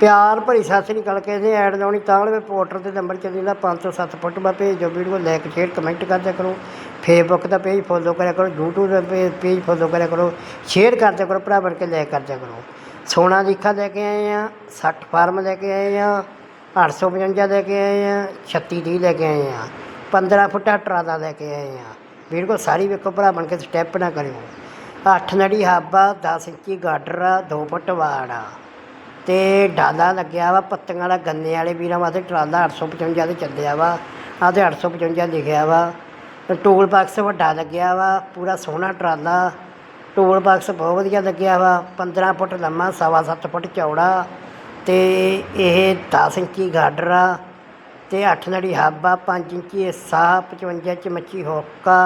ਪਿਆਰ ਭਰੀ ਸਤਿ ਸ੍ਰੀ ਅਕਾਲ ਕਿਸੇ ਐਡ ਲਾਉਣੀ ਤਾਂ ਵਾਲੇ ਪੋਰਟਰ ਤੇ ਨੰਬਰ ਚੱਲੀ ਦਾ 507 ਫੁੱਟ ਬਾ ਭੇਜੋ, ਵੀਡੀਓ ਲਾਈਕ, ਸ਼ੇਅਰ, ਕਮੈਂਟ ਕਰਦਿਆ ਕਰੋ। ਫੇਸਬੁੱਕ ਦਾ ਪੇਜ ਫੋਲੋ ਕਰਿਆ ਕਰੋ, YouTube ਦਾ ਪੇਜ ਫੋਲੋ ਕਰਿਆ ਕਰੋ। ਸ਼ੇਅਰ ਕਰਦਿਆ ਕਰੋ, ਭਰਾ ਬਣ ਕੇ ਲਾਈਕ ਕਰਦਿਆ ਕਰੋ। ਸੋਨਾ ਦੀਖਾ ਲੈ ਕੇ ਆਏ ਆ 60 ਫਾਰਮ ਲੈ ਕੇ ਆਏ ਆ 855 ਲੈ ਕੇ ਆਏ ਆ 3630 ਲੈ ਕੇ ਆਏ ਆ 15 ਫੁੱਟਾ ਟਰਾਲਾ ਲੈ ਕੇ ਆਏ ਆ। ਵੀਡੀਓ ਸਾਰੀ ਵੇਖੋ, ਭਰਾ ਬਣ ਕੇ ਸਟੈਪ ਨਾ ਕਰਿਓ। 8 ਨੜੀ ਹਾਬਾ 10 ਇੰਚੀ ਗਾਡਰ ਆ 2 ਫੁੱਟ ਵਾੜ ਆ। ਤੇ ਡਾਲਾ ਲੱਗਿਆ ਵਾ, ਪੱਤੀਆਂ ਵਾਲਾ ਗੰਨੇ ਵਾਲੇ ਵੀਰਾਂ ਵਾਸਤੇ ਟਰਾਲਾ 855 ਤੇ ਚੱਲਿਆ ਵਾ, ਆਹ ਤੇ 855 ਲਿਖਿਆ ਵਾ। ਟੂਲ ਬਾਕਸ ਵੱਡਾ ਲੱਗਿਆ ਵਾ, ਪੂਰਾ ਸੋਹਣਾ ਟਰਾਲਾ, ਟੂਲ ਬਾਕਸ ਬਹੁਤ ਵਧੀਆ ਲੱਗਿਆ ਵਾ 15 ਫੁੱਟ ਲੰਮਾ, ਸਵਾ ਸੱਤ ਫੁੱਟ ਚੌੜਾ ਤੇ ਇਹ 10 ਇੰਚੀ ਗਾਡਰ ਆ ਤੇ 8 ਨੜੀ ਹੱਬ ਆ 5 ਇੰਚੀ ਹਿੱਸਾ 55 ਇੰਚ ਮੱਛੀ ਹੋਕਾ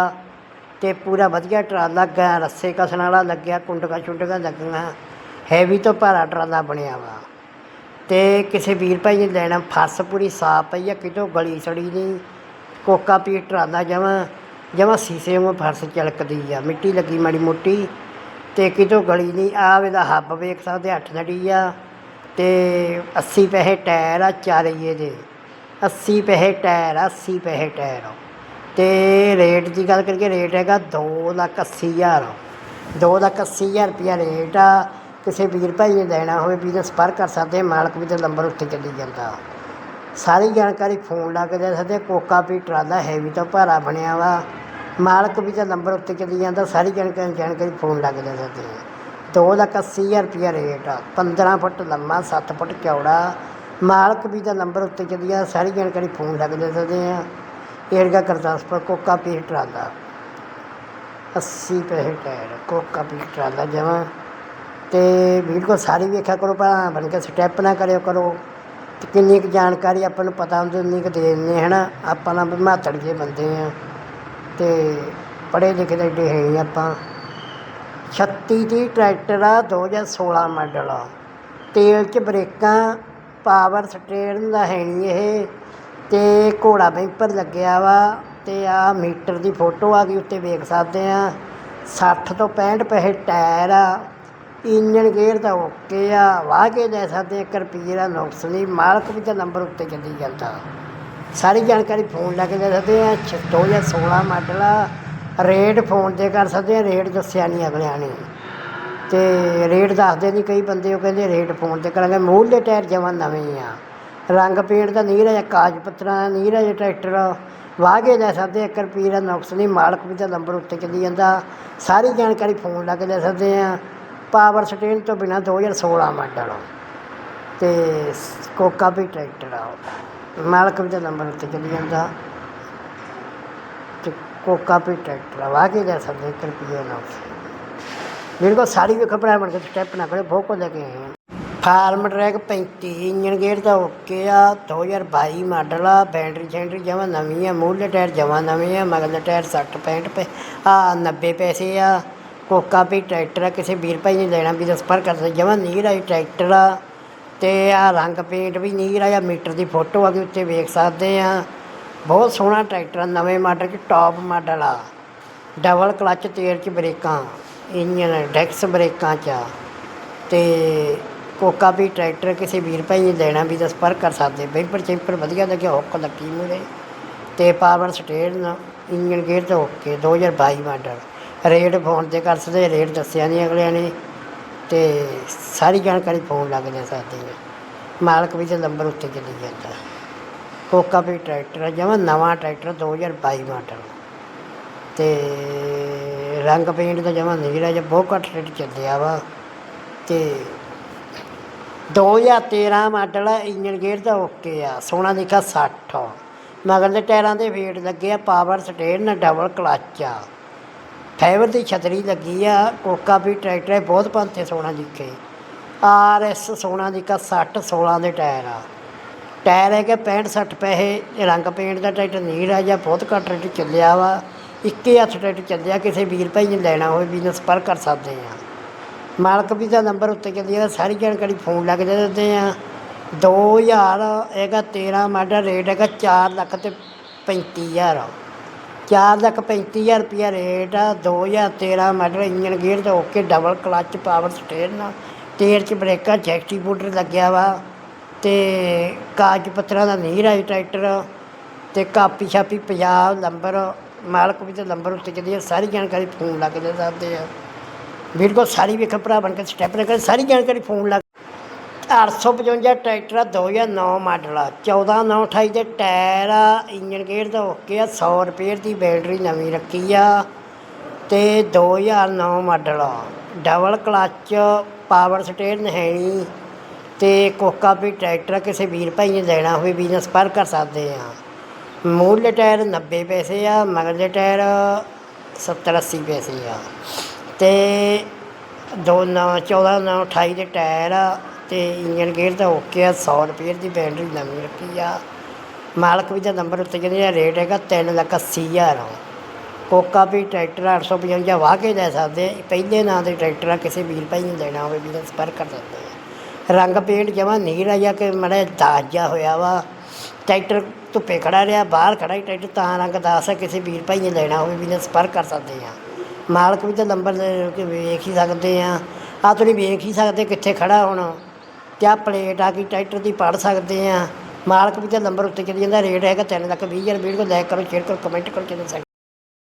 ਤੇ ਪੂਰਾ ਵਧੀਆ ਟਰਾਲਾ ਗਿਆ ਰੱਸੇ ਕਸਣ ਵਾਲਾ ਲੱਗਿਆ ਕੁੰਡਕਾ ਚੁੰਡਕਾ ਲੱਗੀਆਂ। ਹੈਵੀ ਤੋਂ ਭਾਰਾ ਟਰਾਲਾ ਬਣਿਆ ਵਾ। ਤੇ ਕਿਸੇ ਵੀਰ ਭਾਈ ਨੇ ਲੈਣਾ ਫਸ ਪੂਰੀ ਸਾਫ਼ ਪਈ ਆ, ਕਿਤੋਂ ਗਲੀ ਸੜੀ ਨਹੀਂ। ਕੋਕਾ ਪੀ ਟਰਾਲਾ ਜਮਾ, ਜਮਾਂ ਸੀਸੇ ਵਾਂਗੂ ਫਰਸ਼ ਚਲਕਦੀ ਆ। ਮਿੱਟੀ ਲੱਗੀ ਮਾੜੀ ਮੋਟੀ, ਤੇ ਕਿਤੋਂ ਗਲੀ ਨਹੀਂ। ਆ ਇਹਦਾ ਹੱਬ ਵੇਖ ਸਕਦੇ, ਅੱਠ ਨੜੀ ਆ, ਤੇ 80 ਪੈਸੇ ਟਾਇਰ ਆ ਚਾਰਈਏ ਦੇ 80 ਪੈਸੇ ਟਾਇਰ ਆ 80 ਪੈਸੇ ਟਾਇਰ ਆ। ਤੇ ਰੇਟ ਦੀ ਗੱਲ ਕਰੀਏ, ਰੇਟ ਹੈਗਾ ਦੋ ਲੱਖ ਅੱਸੀ ਹਜ਼ਾਰ। ਦੋ ਲੱਖ ਅੱਸੀ ਹਜ਼ਾਰ ਰੁਪਇਆ ਰੇਟ ਆ। ਕਿਸੇ ਵੀਰ ਭਾਈ ਨੇ ਲੈਣਾ ਹੋਵੇ ਵੀ ਤਾਂ ਸੰਪਰਕ ਕਰ ਸਕਦੇ ਮਾਲਕ ਵੀ ਤੇ ਨੰਬਰ ਉੱਤੇ ਚੱਲੀ ਜਾਂਦਾ। ਸਾਰੀ ਜਾਣਕਾਰੀ ਫੋਨ ਲਾ ਕੇ ਦੇ ਸਕਦੇ ਕੋਕਾ ਵੀ ਟਰਾਲਾ ਹੈਵੀ ਤੋਂ ਭਾਰਾ ਬਣਿਆ ਵਾ। ਮਾਲਕ ਵੀ ਤੇ ਨੰਬਰ ਉੱਤੇ ਚੱਲੀ ਜਾਂਦਾ, ਸਾਰੀ ਜਾਣਕਾਰੀ ਜਾਣਕਾਰੀ ਫੋਨ ਲਾ ਕੇ ਦੇ ਸਕਦੇ ਆ। ਦੋ ਲੱਖ ਅੱਸੀ ਹਜ਼ਾਰ ਰੁਪਇਆ ਰੇਟ ਆ 15 ਫੁੱਟ ਲੰਮਾ 7 ਫੁੱਟ ਚੌੜਾ। ਮਾਲਕ ਵੀ ਦਾ ਨੰਬਰ ਉੱਤੇ ਚੱਲੀ ਜਾਂਦਾ, ਸਾਰੀ ਜਾਣਕਾਰੀ ਫੋਨ ਲਾ ਕੇ ਦੇ ਸਕਦੇ ਆ। ਏਰਗਾ ਗੁਰਦਾਸਪੁਰ, ਕੋਕਾ ਪੀਰ ਟਰਾਲਾ। 80 ਪੈਸੇ ਟਾਇਰ ਕੋਕਾ ਪੀ ਟਰਾਲਾ ਜਮਾਂ। ਅਤੇ ਬਿਲਕੁਲ ਸਾਰੀ ਵੇਖਿਆ ਕਰੋ ਭਰਾ ਬਣ ਕੇ ਸਟੈਪ ਨਾ ਕਰਿਓ ਕਰੋ। ਅਤੇ ਕਿੰਨੀ ਕੁ ਜਾਣਕਾਰੀ ਆਪਾਂ ਨੂੰ ਪਤਾ ਹੁੰਦੀ, ਉਨੀ ਕੁ ਦੇ ਦਿੰਦੇ ਹੈ ਨਾ ਆਪਾਂ ਨਾ ਮਾਤੜ ਜਿਹੇ ਬੰਦੇ ਹਾਂ ਅਤੇ ਪੜ੍ਹੇ ਲਿਖੇ ਤਾਂ ਏਡੇ ਹੈ ਨਹੀਂ ਆਪਾਂ। 36 ਦੀ ਟਰੈਕਟਰ ਆ 2016 ਮਾਡਲ ਆ। ਤੇਲ 'ਚ ਬ੍ਰੇਕਾਂ ਪਾਵਰ ਸਟੀਅਰਿੰਗ ਦਾ ਹੈ ਨਹੀਂ ਇਹ। ਅਤੇ ਘੋੜਾ ਬੈਂਪਰ ਲੱਗਿਆ ਵਾ ਅਤੇ ਆ ਮੀਟਰ ਦੀ ਫੋਟੋ ਆ ਗਈ, ਉੱਤੇ ਵੇਖ ਸਕਦੇ ਆ। ਸੱਠ ਤੋਂ 65 ਪੈਸੇ ਟਾਇਰ ਆ। ਇੰਜਣ ਗੇਅਰ ਦਾ ਓਕੇ ਆ, ਵਾਹ ਕੇ ਲੈ ਸਕਦੇ ਇੱਕ ਰੁਪਈਏ ਦਾ ਨੁਕਸ ਨਹੀਂ, ਮਾਲਕ ਵੀ ਤਾਂ ਨੰਬਰ ਉੱਤੇ ਚੱਲੀ ਜਾਂਦਾ। ਸਾਰੀ ਜਾਣਕਾਰੀ ਫੋਨ ਲੈ ਕੇ ਦੇ ਸਕਦੇ ਆ ਛ- 2016 ਮਾਡਲ ਆ ਰੇਟ ਫੋਨ ਤੇ ਕਰ ਸਕਦੇ ਆ ਰੇਟ ਦੱਸਿਆ ਨਹੀਂ ਅਗਲਿਆਂ ਨੇ। ਤੇ ਰੇਟ ਦੱਸਦੇ ਨਹੀਂ ਕਈ ਬੰਦੇ, ਉਹ ਕਹਿੰਦੇ ਰੇਟ ਫੋਨ ਤੇ ਕਰਾਂਗੇ, ਮੂਲ ਦੇ ਟਾਇਰ ਜਮਾਂ ਨਵੇਂ ਆ। ਰੰਗ ਪੇਂਟ ਦਾ ਨੀਰਾ ਜਾਂ ਕਾਜ ਪੱਤਰਾਂ ਦਾ ਨੀਰਾ ਜਾਂ ਟਰੈਕਟਰ ਵਾਗੇ ਲੈ ਸਕਦੇ 1 ਰੁਪਈਏ ਦਾ ਨੁਕਸ ਨਹੀਂ, ਮਾਲਕ ਵੀ ਤਾਂ ਨੰਬਰ ਉੱਤੇ ਚੱਲੀ ਜਾਂਦਾ। ਸਾਰੀ ਜਾਣਕਾਰੀ ਫੋਨ ਲਾ ਕੇ ਲੈ ਸਕਦੇ ਆ। ਪਾਵਰ ਸਟੇਨ ਤੋਂ ਬਿਨਾ 2016 ਮਾਡਲ ਆ ਤੇ ਕੋਕਾ ਵੀ ਟਰੈਕਟਰ ਆ ਉਹ। ਮਾਲਕ ਵੀ ਤਾਂ ਨੰਬਰ ਉੱਤੇ ਚੱਲੀ ਜਾਂਦਾ। ਤੇ ਕੋਕਾ ਵੀ ਟਰੈਕਟਰ ਆ। ਵਾਗੇ ਲੈ ਸਕਦੇ 1 ਰੁਪਈਏ ਨਾ ਨੁਕਸ ਮੇਰੇ ਕੋਲ ਸਾਰੀ ਵੀ ਖਬਰਾਂ ਬਣ ਕੇ ਸਟੈਪ ਨਾ ਕਰੇ, ਬਹੁਤ ਕੁਝ ਲੈ ਕੇ ਆਏ ਫਾਰਮ ਟਰੈਕ 35 ਇੰਜਨ ਗੇਅਰ ਦਾ ਓਕੇ ਆ। 2022 ਮਾਡਲ ਆ ਬੈਟਰੀ ਸੈਂਟਰ ਜਮਾ ਨਵੀਂ ਆ, ਮੂਹਰਲੇ ਟਾਇਰ ਜਮਾ ਨਵੇਂ ਆ ਮਗਰ ਟਾਇਰ 60 65 ਪੈ ਆ 90 ਪੈਸੇ ਆ। ਕੋਕਾ ਵੀ ਟਰੈਕਟਰ ਆ, ਕਿਸੇ ਵੀਰ ਭਾਈ ਨੇ ਲੈਣਾ ਵੀ ਤਾਂ ਸੰਪਰਕ ਕਰ ਸਕਦੇ ਜਮਾ ਨੀਰ ਆਈ ਟਰੈਕਟਰ ਆ ਅਤੇ ਆਹ ਰੰਗ ਪੇਂਟ ਵੀ ਨੀਰ ਆ ਜਾਂ ਮੀਟਰ ਦੀ ਫੋਟੋ ਆ ਗਈ ਉੱਤੇ ਵੇਖ ਸਕਦੇ ਹਾਂ ਬਹੁਤ ਸੋਹਣਾ ਟਰੈਕਟਰ ਆ, ਨਵੇਂ ਮਾਡਲ ਚ ਟੌਪ ਮਾਡਲ ਆ। ਡਬਲ ਕਲੱਚ ਤੇਲ ਚ ਬ੍ਰੇਕਾਂ, ਇੰਜਨ ਡੈਕਸ ਬ੍ਰੇਕਾਂ ਚ ਆ। ਤੇ ਕੋਕਾ ਵੀ ਟਰੈਕਟਰ, ਕਿਸੇ ਵੀਰ ਭਾਈ ਨੇ ਲੈਣਾ ਵੀ ਤਾਂ ਸੰਪਰਕ ਕਰ ਸਕਦੇ। ਬੈਂਪਰ ਚੈਂਪਰ ਵਧੀਆ ਲੱਗਿਆ, ਹੁੱਕ ਲੱਗੀ ਮੂਰੇ ਤੇ ਪਾਵਰ ਸਟੇਅਰਿੰਗ ਇੰਜਨ ਗੇਅਰ ਤਾਂ ਓਕੇ 2022 ਮਾਡਲ। ਰੇਟ ਫੋਨ ਤੇ ਕਰ ਸਕਦੇ, ਰੇਟ ਦੱਸਿਆ ਨਹੀਂ ਅਗਲਿਆਂ ਨੇ ਤੇ ਸਾਰੀ ਜਾਣਕਾਰੀ ਫੋਨ ਲੱਗ ਜਾ ਸਕਦੇ ਹੈ ਮਾਲਕ ਵੀ ਤੇ ਨੰਬਰ ਉੱਤੇ ਚੱਲੀ ਜਾਂਦਾ। ਕੋਕਾ ਵੀ ਟਰੈਕਟਰ ਜਮਾ ਨਵਾਂ ਟਰੈਕਟਰ 2022 ਮਾਡਲ। ਤੇ ਰੰਗ ਪੇਂਟ ਦਾ ਜਮਾ ਨੀਲਾ ਜਿਹਾ ਬਹੁਤ ਘੱਟ ਰੇਟ ਚੱਲਿਆ ਵਾ। ਤੇ 2013 ਮਾਡਲ ਆ ਇੰਜਨ ਗੇਅਰ ਦਾ ਓਕੇ ਆ ਸੋਨਾ ਦੇਖਾ 60 ਮਗਰਲੇ ਟਾਇਰਾਂ ਦੇ ਵੇਟ ਲੱਗੇ ਆ ਪਾਵਰ ਸਟੇਅਰਿੰਗ ਡਬਲ ਕਲਚ ਆ। ਫਾਈਬਰ ਦੀ ਛਤਰੀ ਲੱਗੀ ਆ ਕੋਕਾ ਵੀ ਟਰੈਕਟਰ ਹੈ ਬਹੁਤ ਪੰਥੇ ਸੋਨਾ ਦਿਖੇ। ਆਰ ਐਸ ਸੋਨਾ ਦਿਖਾ 60 16 ਦੇ ਟਾਇਰ ਆ। ਟਾਇਰ ਹੈਗੇ 65 60 ਪੈਸੇ ਰੰਗ ਪੇਂਟ ਦਾ ਟਰੈਕਟਰ ਨਹੀਂ ਆ, ਜਾਂ ਬਹੁਤ ਘੱਟ ਰੇਟ ਚੱਲਿਆ ਵਾ। ਇੱਕੇ ਹੱਥ ਟਰੈਕਟਰ ਚੱਲਿਆ, ਕਿਸੇ ਵੀਰ ਭਾਈ ਨੇ ਲੈਣਾ ਹੋਵੇ ਬਿਜਨਸ ਪਰ ਕਰ ਸਕਦੇ ਆ। ਮਾਲਕ ਵੀ ਦਾ ਨੰਬਰ ਉੱਤੇ ਚੱਲੀ ਆ, ਸਾਰੀ ਜਾਣਕਾਰੀ ਫੋਨ ਲੱਗ ਦੇ ਦਿੰਦੇ ਆ। 2000 ਹੈਗਾ 13 ਮਾਡਲ ਰੇਟ ਹੈਗਾ 4 ਲੱਖ ਤੇ 35000 ਚਾਰ ਲੱਖ 35000 ਰੁਪਿਆ ਰੇਟ ਆ 2013 ਮਾਡਲ ਇੰਜਨ ਗੇਅਰ ਦਾ okay double clutch power steering ਤੇਲ ਚ ਬ੍ਰੇਕਾਂ ਜੈਕਟੀ ਬੂਟਰ ਲੱਗਿਆ ਵਾ ਤੇ ਕਾਗਜ਼ ਪੱਤਰਾਂ ਦਾ ਨੀਰ ਰਾਜ ਟਰੈਕਟਰ ਤੇ ਕਾਪੀ ਛਾਪੀ ਪੰਜਾਬ ਨੰਬਰ ਮਾਲਕ ਵੀ ਤੇ ਨੰਬਰ ਉੱਤੇ ਜਿਹੜੀ ਹੈ ਸਾਰੀ ਜਾਣਕਾਰੀ ਫੋਨ ਲੱਗ ਦੇ ਸਕਦੇ ਆ। ਵੀਡੀਓ ਸਾਰੀ ਵੇਖ ਭਰਾ ਬਣ ਕੇ ਸਟੈਪ ਲੈ ਕੇ ਸਾਰੀ ਜਾਣਕਾਰੀ ਫੋਨ ਲੱਗ 855 ਟਰੈਕਟਰ ਆ 2009 ਮਾਡਲ ਆ 14 9 28 ਦੇ ਟਾਇਰ ਆ ਇੰਜਨ ਗੇਅਰ ਦਾ ਓਕੇ ਆ 100 ਰੁਪਏ ਦੀ ਬੈਟਰੀ ਨਵੀਂ ਰੱਖੀ ਆ ਤੇ 2009 ਮਾਡਲ ਆ। ਡਬਲ ਕਲੱਚ, ਪਾਵਰ ਸਟੇਅਰਿੰਗ ਹੈ ਨਹੀਂ ਤੇ ਕੋਕਾ ਵੀ ਟਰੈਕਟਰ ਕਿਸੇ ਵੀਰ ਭਾਈ ਨੇ ਲੈਣਾ ਹੋਵੇ ਬਿਜ਼ਨਸ ਪਰ ਕਰ ਸਕਦੇ ਆ। ਮੂਲ ਟਾਇਰ 90 ਪੈਸੇ ਆ ਮਗਰਲੇ ਟਾਇਰ 70 80 ਪੈਸੇ ਆ। ਤੇ ਦੋ ਨੌ 14 ਨੌ 28 ਦੇ ਟਾਇਰ ਅਤੇ ਇੰਜਨ ਗੇਅਰ ਦਾ ਓਕੇ ਆ 100 ਰੁਪਏ ਦੀ ਬੈਟਰੀ ਨਵੀਂ ਰੱਖੀ ਆ। ਮਾਲਕ ਵੀ ਦਾ ਨੰਬਰ ਉੱਤੇ ਜਿਹਦਾ ਰੇਟ ਹੈਗਾ ਤਿੰਨ ਲੱਖ ਅੱਸੀ ਹਜ਼ਾਰ ਕੋਕਾ ਵੀ ਟਰੈਕਟਰ 855 ਵਾਹ ਕੇ ਲੈ ਸਕਦੇ ਪਹਿਲੇ ਨਾਂ ਦੇ ਟਰੈਕਟਰ ਆ ਕਿਸੇ ਵੀਰ ਭਾਈ ਨੂੰ ਲੈਣਾ ਹੋਵੇ ਵੀ ਤਾਂ ਸੰਪਰਕ ਕਰ ਸਕਦੇ ਆ। ਰੰਗ ਪੇਂਟ ਜਮਾ ਨਹੀਂ ਰਿਹਾ ਕਿ ਮੜੇ ਦਾਜ ਜਿਹਾ ਹੋਇਆ ਵਾ। ਟਰੈਕਟਰ ਧੁੱਪੇ ਖੜਾ ਰਿਹਾ, ਬਾਹਰ ਖੜਾ ਹੀ ਟਰੈਕਟਰ, ਤਾਂ ਰੰਗ ਦਾਸ ਹੈ ਕਿਸੇ ਵੀਰ ਭਾਈ ਨੇ ਲੈਣਾ ਹੋਵੇ ਵੀ ਤਾਂ ਸੰਪਰਕ ਕਰ ਸਕਦੇ ਆ। ਮਾਲਕ ਵੀ ਤਾਂ ਨੰਬਰ ਵੇਖ ਹੀ ਸਕਦੇ ਆ। ਆ ਤੁਸੀਂ ਵੇਖ ਹੀ ਸਕਦੇ ਕਿੱਥੇ ਖੜਾ ਹੁਣ। ਕਿਆ ਪਲੇਟ ਆ ਗਈ ਟਰੈਕਟਰ ਦੀ ਪੜ ਸਕਦੇ ਹਾਂ ਮਾਲਕ ਵੀ ਤਾਂ ਨੰਬਰ ਉੱਤੇ ਚੱਲੀ ਜਾਂਦਾ ਰੇਟ ਹੈਗਾ ਤਿੰਨ ਲੱਖ ਵੀਹ ਹਜ਼ਾਰ ਵੀਡੀਓ ਲਾਇਕ ਕਰੋ ਸ਼ੇਅਰ ਕਰੋ ਕਮੈਂਟ ਕਰੋ, ਚੈਨਲ ਸੈਕਟ